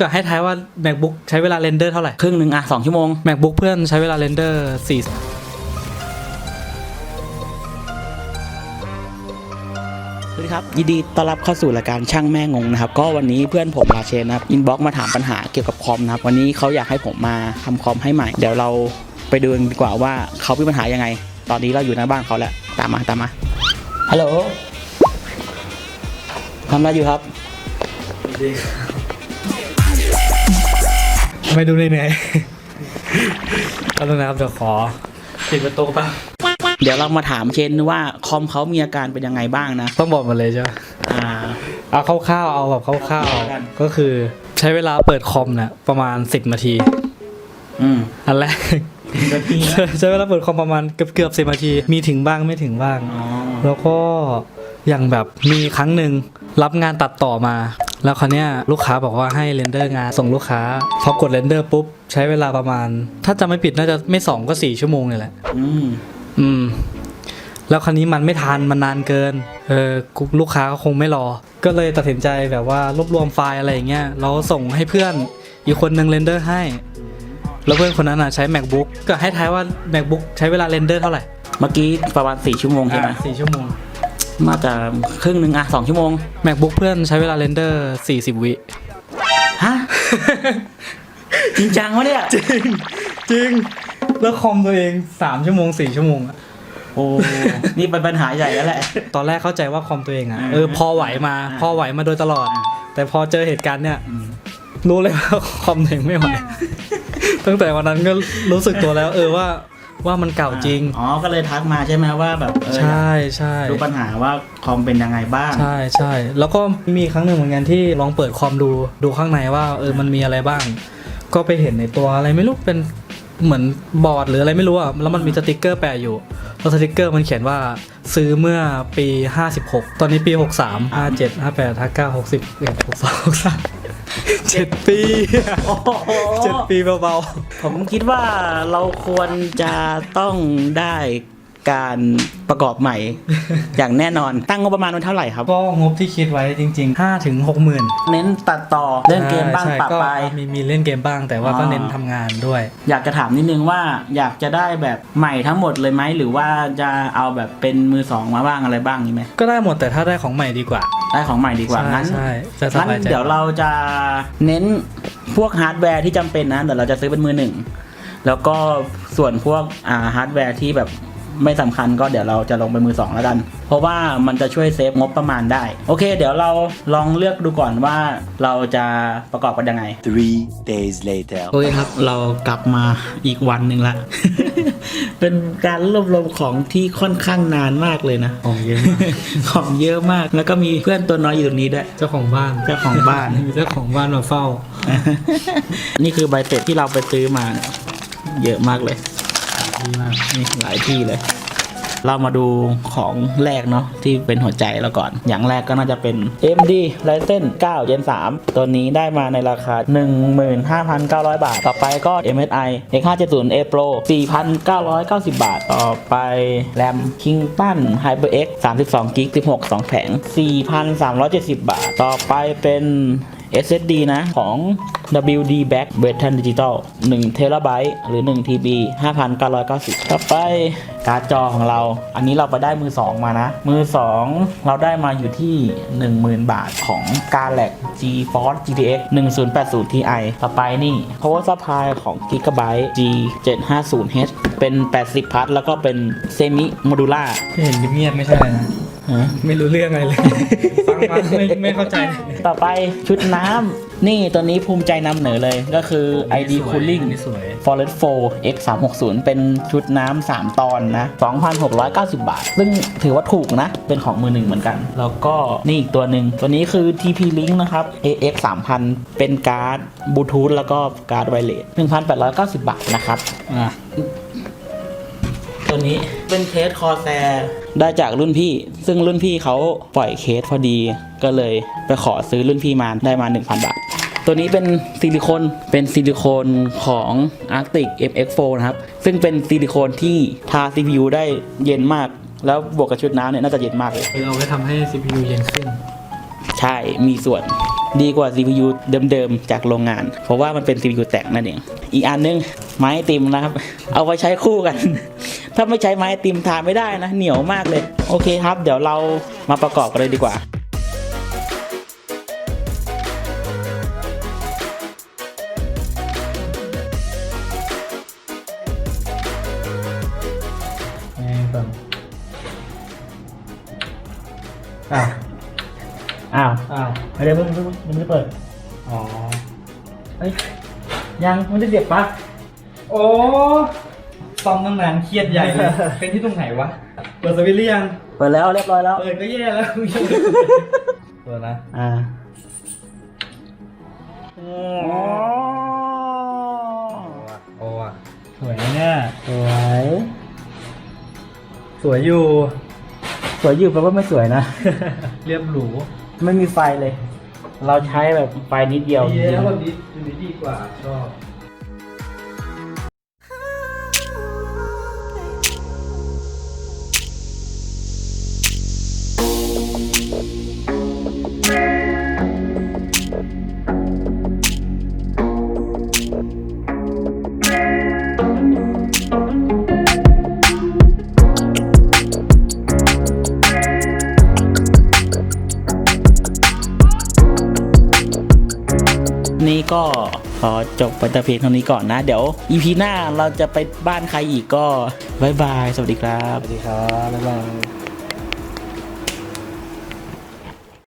ก็ให้ทายว่า MacBook ใช้เวลาเรนเดอร์เท่าไหร่ ครึ่งหนึ่งอะสองชั่วโมง MacBook เพื่อนใช้เวลาเรนเดอร์4สวัสดีครับ ยินดีต้อนรับเข้าสู่รายการช่างแม่งงนะครับ ก็วันนี้เพื่อนผมราเชนนะครับอินบ็อกมาถามปัญหาเกี่ยวกับคอมนะครับ วันนี้เขาอยากให้ผมมาทำคอมให้ใหม่ เดี๋ยวเราไปดูกันดีกว่าว่าเขามีปัญหายังไง ตอนนี้เราอยู่หน้าบ้านเขาแล้ว ตามมาตามมาฮัลโหลทำอะไรอยู่ครับ ไม่ดูเหนื่อยๆก็ต้องนะครับเดี๋ยวขอปิดประตูป่ะเดี๋ยวเรามาถามเชนว่าคอมเขามีอาการเป็นยังไงบ้างนะ ต้องบอกหมาเลยใช่ไหมอ่า เอาคร่าวๆเอาแบบคร่าวกันๆก็คือใช้เวลาเปิดคอมเนี่ยประมาณ10นาที อืมอันแรกนาทีนะใช้เวลาเปิดคอมประมาณเกือบเกือบสินาที มีถึงบ้างไม่ถึงบ้าง อ๋อ แล้วก็อย่างแบบมีครั้งหนึ่งรับงานตัดต่อมา แล้วคราวเนี้ยลูกค้าบอกว่าให้เรนเดอร์งานส่งลูกค้า พอกดเรนเดอร์ปุ๊บ ใช้เวลาประมาณ ถ้าจำไม่ผิดน่าจะไม่สองก็สี่ชั่วโมงเลยแหละ อืม อืม แล้วคราวนี้มันไม่ทันมันนานเกิน เออกูลูกค้าก็คงไม่รอ ก็เลยตัดสินใจแบบว่ารวบรวมไฟล์อะไรอย่างเงี้ยเราส่งให้เพื่อนอีกคนนึงเรนเดอร์ให้ แล้วเพื่อนคนนั้นอะใช้ macbook ก็ให้ทายว่า macbook ใช้เวลาเรนเดอร์เท่าไหร่ เมื่อกี้ประมาณสี่ชั่วโมงใช่ไหม อะสี่ชั่วโมง น่าจะครึ่งหนึ่งอะสองชั่วโมง macbook เพื่อนใช้เวลาเรนเดอร์ 40 วิ ฮะ จริงจังวะเนี่ย จริง จริง แล้วคอมตัวเอง 3 ชั่วโมง 4 ชั่วโมงอะโอ้ นี่เป็นปัญหาใหญ่แล้วแหละ ตอนแรกเข้าใจว่าคอมตัวเองอะอ่าเออพอไหวมาอ่าพอไหวมาโดยตลอดอ่าแต่พอเจอเหตุการณ์เนี่ยอืมรู้เลยว่าคอมตัวเองไม่ไหว ตั้งแต่วันนั้นก็รู้สึกตัวแล้ว เออว่า ว่ามันเก่าจริง อ๋อ ก็เลยทักมาใช่ไหมว่าแบบเออใช่ใช่ดูปัญหาว่าคอมเป็นยังไงบ้าง ใช่ใช่แล้วก็มีครั้งหนึ่งเหมือนกันที่ลองเปิดคอมดูดูข้างในว่าเออมันมีอะไรบ้าง ก็ไปเห็นในตัวอะไรไม่รู้เป็นเหมือนบอร์ดหรืออะไรไม่รู้อะแล้วมันมีสติกเกอร์แปะอยู่แล้วสติกเกอร์มันเขียนว่าซื้อเมื่อปี 56 ตอนนี้ปี 63 57 58 59 60 61 62 63 จ็ดปีโอ้โห7ปีเบาๆ ผมคิดว่าเราควรจะต้องได้ การประกอบใหม่ อย่างแน่นอนตั้งงบประมาณมันเท่าไหร่ครับๆก็งบที่คิดไว้จริง ๆ 5 ถึง6หมื่นเน้นตัดต่อเล่นเกมบ้างใช่ปรับก็ไป มีมีเล่นเกมบ้างแต่ว่าก็อ๋อเน้นทำงานด้วย อยากจะถามนิดนึงว่าอยากจะได้แบบใหม่ทั้งหมดเลยไหมหรือว่าจะเอาแบบเป็นมือสองมาบ้างอะไรบ้างนี่ไหมก็ได้หมดแต่ถ้าได้ของใหม่ดีกว่า ได้ของใหม่ดีกว่าใช่งั้นใช่จะสงั้นบายใจเดี๋ยวเราจะเน้นพวกฮาร์ดแวร์ที่จำเป็นนะเดี๋ยวเราจะซื้อเป็นมือหนึ่งแล้วก็ส่วนพวกอ่าฮาร์ดแวร์ที่แบบ ไม่สำคัญก็เดี๋ยวเราจะลงเป็นมือสองแล้วกัน เพราะว่ามันจะช่วยเซฟงบประมาณได้ โอเค เดี๋ยวเราลองเลือกดูก่อนว่าเราจะประกอบกันยังไง Three days later. โอเคครับ เรากลับมาอีกวันหนึ่งละ เป็นการรวบรวมของที่ค่อนข้างนานมากเลยนะ ของเยอะของเยอะมาก แล้วก็มีเพื่อนตัวน้อยอยู่ตรงนี้ด้วย เจ้าของบ้าน เจ้าของบ้านมีเจ้าของบ้านมาเฝ้า นี่คือใบเสร็จที่เราไปซื้อมา เยอะมากเลย ดีมากนี่หลายที่เลย เรามาดูของแรกเนาะที่เป็นหัวใจเราก่อน อย่างแรกก็น่าจะเป็น AMD Ryzen 9 Gen 3 ตัวนี้ได้มาในราคา 15,900 บาท ต่อไปก็ MSI X570 A Pro 4,990 บาท ต่อไป RAM Kingston HyperX 32 g b 16 2 แผง 4,370 บาท ต่อไปเป็น SSD นะของ WD Back Western Digital 1 t b หรือ 1 TB 5,990 ต่อไปการ์ดจอของเรา อันนี้เราไปได้มือ 2 มานะ มือ 2 เราได้มาอยู่ที่ 10,000 บาทของ g a l a x GeForce GTX 1080 Ti ต่อไปนี่ Power Supply ของ Gigabyte G750H เป็น 80 พัทแล้วก็เป็น Semi Modular ที่เห็นเงียบไม่ใช่นะ ไม่รู้เรื่องอะไรเลยฟังมาไม่ไม่เข้าใจ ต่อไปชุดน้ำนี่ตัวนี้ภูมิใจนำเหนอเลยก็คือ ID Cooling นี่สวย Forest 4 X 3 6 0เป็นชุดน้ำ 3 ตอนนะ 2,690 บาท ซึ่งถือว่าถูกนะ เป็นของมือหนึ่งเหมือนกัน แล้วก็นี่อีกตัวหนึ่ง ตัวนี้คือ TP Link นะครับ AX 3000 เป็นการ์ดบลูทูธแล้วก็การ์ดไวเลส1,890 บาทนะครับ อะ ตัวนี้ เป็นเคสคอแซได้จากรุ่นพี่ ซึ่งรุ่นพี่เขาปล่อยเคสพอดี ก็เลยไปขอซื้อรุ่นพี่มาได้มา 1,000 บาท ตัวนี้เป็นซิลิโคนเป็นซิลิโคนของ Arctic MX4 นะครับ ซึ่งเป็นซิลิโคนที่ทา CPU ได้เย็นมาก แล้วบวกกับชุดน้ำเนี่ยน่าจะเย็นมากเลยคือเอาไว้ทำให้ CPU เย็นขึ้น ใช่ มีส่วนดีกว่า CPU เดิมๆ จากโรงงาน เพราะว่ามันเป็น CPU แต่งนั่นเอง อีกอันนึงไม้ไอติมนะครับ เอาไว้ใช้คู่กัน ถ้าไม่ใช้ไม้ไอติมทานไม่ได้นะ เหนียวมากเลย โอเคครับ เดี๋ยวเรามาประกอบกันเลยดีกว่าไงแบบอ้าว อ้าว อ้าวไม่ได้เพิ่งเพิ่งยังไม่ได้เปิด อ๋อเฮ้ย ยังไม่ได้เสียบปลั๊กโอ้ ซ่อมตั้งนานเครียดใหญ่เลยเป็นที่ตรงไหนวะ เปิดสวิตช์หรือยัง เปิดแล้วเรียบร้อยแล้ว เปิดก็แย่แล้วเปิดนะอ่าโอ้อะสวยนะเนี่ย สวย สวยอยู่ สวยอยู่แปลว่าไม่สวยนะ เรียบหรู ไม่มีไฟเลย เราใช้แบบไฟนิดเดียวดีแล้วแบบนี้ดูดีดีกว่าชอบ นี่ก็ขอจบไปแต่เพียงเท่านี้ก่อนนะ เดี๋ยวอีพีหน้าเราจะไปบ้านใครอีกก็บายบาย สวัสดีครับ สวัสดีครับบ๊ายบาย